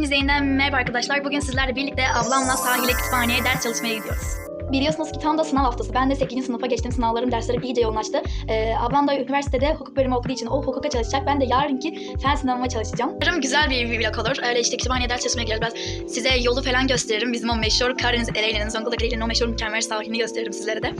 Hepinize yeniden merhaba arkadaşlar. Bugün sizlerle birlikte ablamla sahile kütüphaneye ders çalışmaya gidiyoruz. Biliyorsunuz ki tam da sınav haftası. Ben de 8. sınıfa geçtim. Sınavlarım, derslerim iyice yoğunlaştı. Ee, ablam da üniversitede hukuk bölümü okuduğu için o hukuka çalışacak. Ben de yarınki fen sınavıma çalışacağım. Umarım güzel bir vlog olur. Öyle işte kütüphaneye ders çalışmaya gidiyoruz. Ben size yolu falan gösteririm. Bizim o meşhur Karadeniz Ereğli'nin, Zonguldak Ereğli'nin o meşhur mükemmel sahilini gösteririm sizlere de.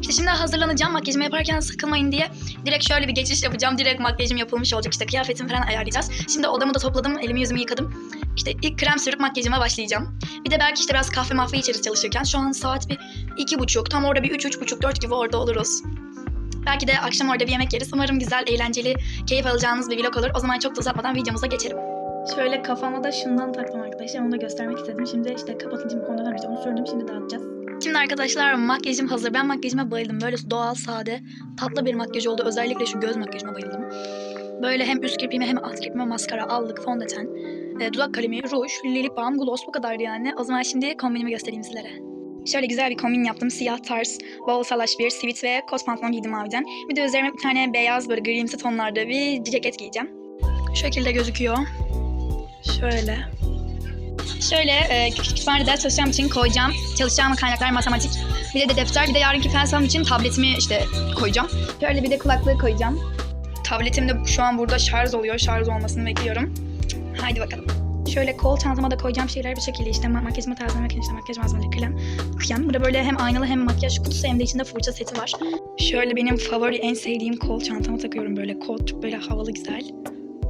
İşte şimdi hazırlanacağım. Makyajımı yaparken sıkılmayın diye direkt şöyle bir geçiş yapacağım. Direkt makyajım yapılmış olacak. İşte kıyafetimi falan ayarlayacağız. Şimdi odamı da topladım. Elimi yüzümü yıkadım. İşte ilk krem sürüp makyajıma başlayacağım. Bir de belki işte biraz kahve mahve içeriz çalışırken. Şu an saat bir iki buçuk. Tam orada bir üç, üç buçuk, dört gibi orada oluruz. Belki de akşam orada bir yemek yeriz. Umarım güzel, eğlenceli, keyif alacağınız bir vlog olur. O zaman çok da uzatmadan videomuza geçelim. Şöyle kafama da şundan taktım arkadaşlar. Onu da göstermek istedim. Şimdi işte kapatınca bir konuda işte onu sürdüm. Şimdi dağıtacağız. Şimdi arkadaşlar makyajım hazır. Ben makyajıma bayıldım. Böyle doğal, sade, tatlı bir makyaj oldu. Özellikle şu göz makyajıma bayıldım. Böyle hem üst kirpiğime hem alt kirpiğime maskara, allık, fondöten, e, dudak kalemi, ruj, lip balm, gloss bu kadar yani. O zaman şimdi kombinimi göstereyim sizlere. Şöyle güzel bir kombin yaptım. Siyah tarz, bol salaş bir sivit ve kot pantolon giydim maviden. Bir de üzerime bir tane beyaz böyle grimsi tonlarda bir ceket giyeceğim. Şu şekilde gözüküyor. Şöyle. Şöyle e, kütüphanede ders çalışacağım için koyacağım. Çalışacağım kaynaklar matematik. Bir de, de defter, bir de yarınki felsefem için tabletimi işte koyacağım. Şöyle bir de kulaklığı koyacağım. Tabletim de şu an burada şarj oluyor. Şarj olmasını bekliyorum. Haydi bakalım. Şöyle kol çantama da koyacağım şeyler bir şekilde işte ma- makyajımı tazelemek için işte makyaj malzemeleri, krem, krem. Burada böyle hem aynalı hem makyaj kutusu hem de içinde fırça seti var. Şöyle benim favori en sevdiğim kol çantama takıyorum böyle kot böyle havalı güzel.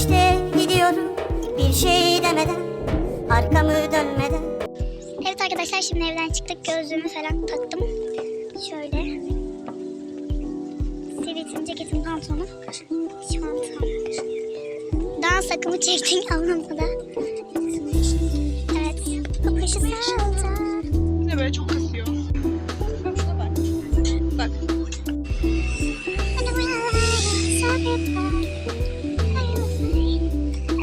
İşte gidiyorum bir şey demeden arkamı dönmeden Evet arkadaşlar şimdi evden çıktık. Gözlüğümü falan taktım. Şöyle. Sivitin, ceketin, pantolonu. Çantam. Dans akımı çektik anlamda. Kapışı salta. Ne böyle çok kasıyor. Bak şuna bak. Bak.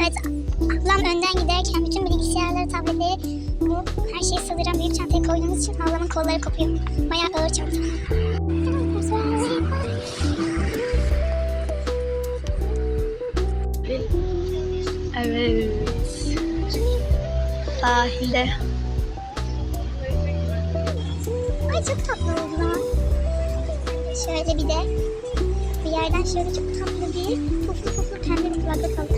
Evet, ablam önden giderken bütün bilgisayarları, tabletleri, bu her şeyi sığdıran büyük çantaya koyduğumuz için ablamın kolları kopuyor. Bayağı ağır çanta. Evet. Sahilde. Ay çok tatlı oldu lan. Şöyle bir de bir yerden şöyle çok tatlı bir puflu puflu pembe bir kulaklık.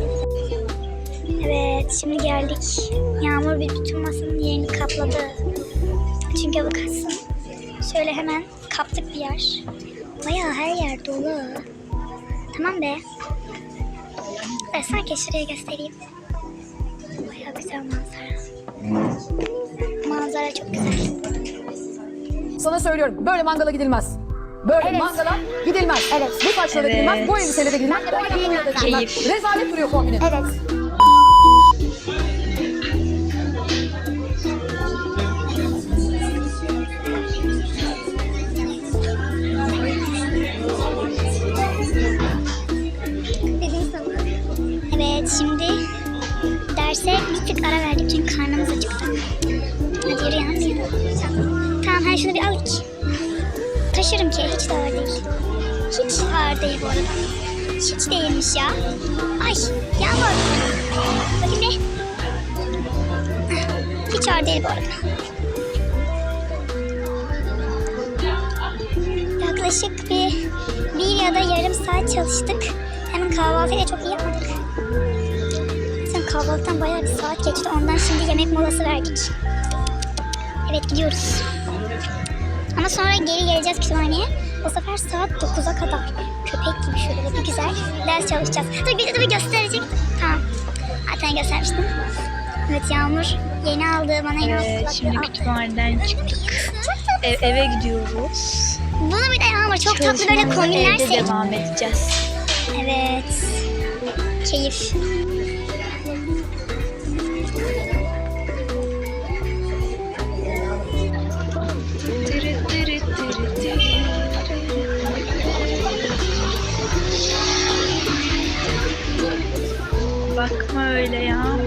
Evet şimdi geldik. Yağmur bir bütün masanın yerini kapladı. Çünkü bakarsın. Şöyle hemen kaptık bir yer. Bayağı her yer dolu. Tamam be. Ben sanki şuraya göstereyim. Bayağı güzel manzara. Manzara çok güzel. Sana söylüyorum böyle mangala gidilmez. Böyle Evet. mangala gidilmez. Evet. Bu saçla da Evet. gidilmez, bu elbiseyle de gidilmez, Ben de böyle bu ayakkabıyla da gidilmez. Keyif. Rezalet duruyor kombinin. Evet. Evet şimdi derse bir tık ara verdik çünkü karnımız acıktı. Hadi yürü yalnız. Tamam her şunu bir al ki. Taşırım ki hiç de ağır değil. Hiç ağır değil bu arada. Hiç değilmiş ya. Ay yağmur. Bakın ne? Hiç ağır değil bu arada. Yaklaşık bir, bir ya da yarım saat çalıştık. Hemen kahvaltıyı da çok iyi yapmadık. Sen kahvaltıdan bayağı bir saat geçti. Ondan şimdi yemek molası verdik. Evet gidiyoruz. Ama sonra geri geleceğiz kütüphaneye. O sefer saat 9'a kadar köpek gibi şöyle bir güzel ders çalışacağız. Dur bir de bir gösterecek. Tamam. Zaten göstermiştim. Evet Yağmur yeni aldığı bana yeni kulaklığı şimdi aldı. kütüphaneden çıktık. Çok tatlı. E- eve gidiyoruz. Bunu bir de Yağmur çok tatlı böyle Çalışmamıza evde kombinlersek. devam edeceğiz. Evet. Keyif. Bakma öyle ya.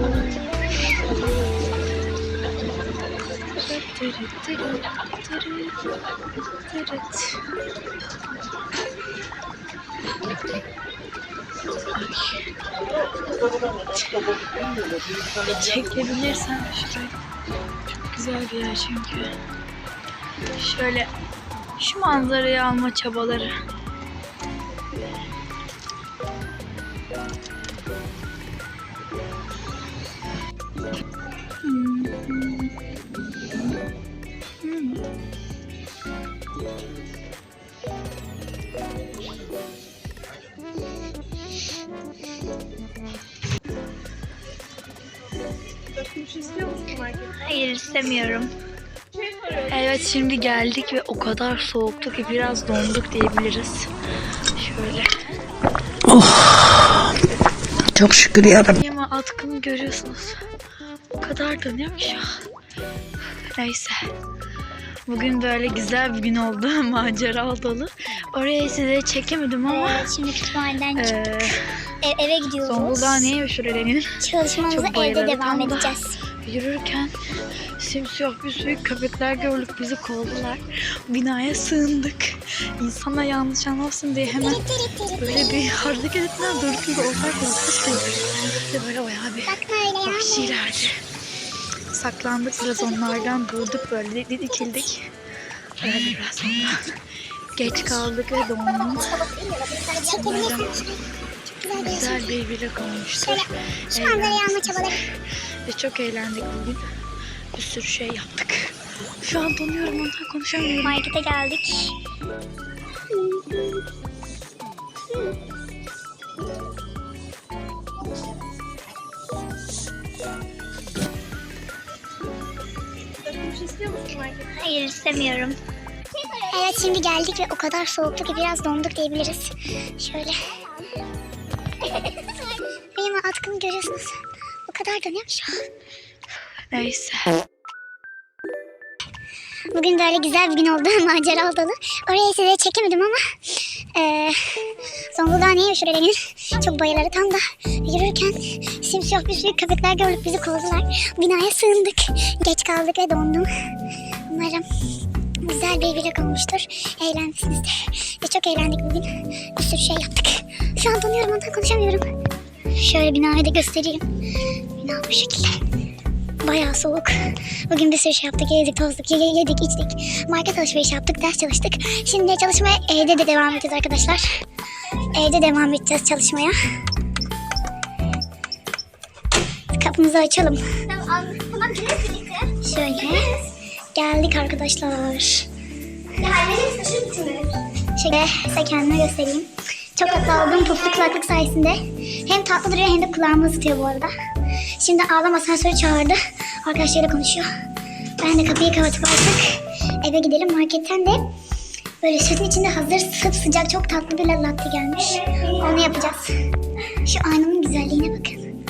Çekebilirsem şurayı. Çok güzel bir yer çünkü. Şöyle şu manzarayı alma çabaları. Dökmüş istiyor musun market? Hayır istemiyorum. Şey. Evet şimdi geldik ve o kadar soğuktu ki biraz donduk diyebiliriz. Şöyle. Çok şükür yarabbim. Ama atkımı görüyorsunuz. O kadar dönüyorum ki. Neyse. Bugün böyle güzel bir gün oldu. Macera dolu. Orayı size çekemedim ama Evet, şimdi kütüphaneden çıktık. eee Ev- eve gidiyoruz. Zonguldak'a niye üşürenin? Çalışmamıza Çok evde devam edeceğiz. Yürürken simsiyah bir sürü köpekler gördük bizi kovdular. Binaya sığındık. İnsana yanlış anlasın diye hemen böyle bir hareket ettiler durduk gibi olsak da böyle bayağı bir vahşilerdi. Saklandık biraz onlardan durduk böyle dik- dikildik. Öyle biraz sonra geç kaldık ve dondum. Çekebilirsin. Güzel bir yer. Güzel bir vlog olmuştu. Şöyle şu manzarayı alma çabaları. Ve çok eğlendik bugün. Bir sürü şey yaptık. Şu an donuyorum ondan konuşamıyorum. Markete geldik. Hayır istemiyorum. Evet şimdi geldik ve o kadar soğuktu ki biraz donduk diyebiliriz. Şöyle. Atkımı görüyorsunuz. O kadar dönüyorum şu an. Neyse. Bugün böyle güzel bir gün oldu. Macera dolu. Orayı size çekemedim ama eee Zonguldak'a niye şuraya çok bayırları tam da yürürken simsiyah bir sürü köpekler gördük bizi kovdular. Binaya sığındık. Geç kaldık ve dondum. Umarım güzel bir vlog olmuştur. Eğlenmişsinizdir. Ve çok eğlendik bugün. Bir sürü şey yaptık. Şu an donuyorum ondan konuşamıyorum. Şöyle binayı da göstereyim. Bina bu şekilde. Bayağı soğuk. Bugün bir sürü şey yaptık. Yedik, tozduk, ye- yedik, içtik. Market alışveriş yaptık, ders çalıştık. Şimdi çalışmaya evde de devam edeceğiz arkadaşlar. Evde devam edeceğiz çalışmaya. Kapımızı açalım. Şöyle. Geldik arkadaşlar. Şöyle size kendime göstereyim. Çok tatlı aldığım puflu kulaklık sayesinde hem tatlı duruyor hem de kulağımı ısıtıyor bu arada. Şimdi ağlam asansörü çağırdı. Arkadaşlarıyla konuşuyor. Ben de kapıyı kapatıp artık eve gidelim. Marketten de böyle sütün içinde hazır sıp sıcak çok tatlı bir latte gelmiş. Onu yapacağız. Şu aynanın güzelliğine bakın.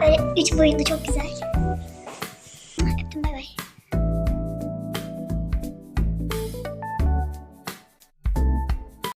Böyle üç boyutlu çok güzel.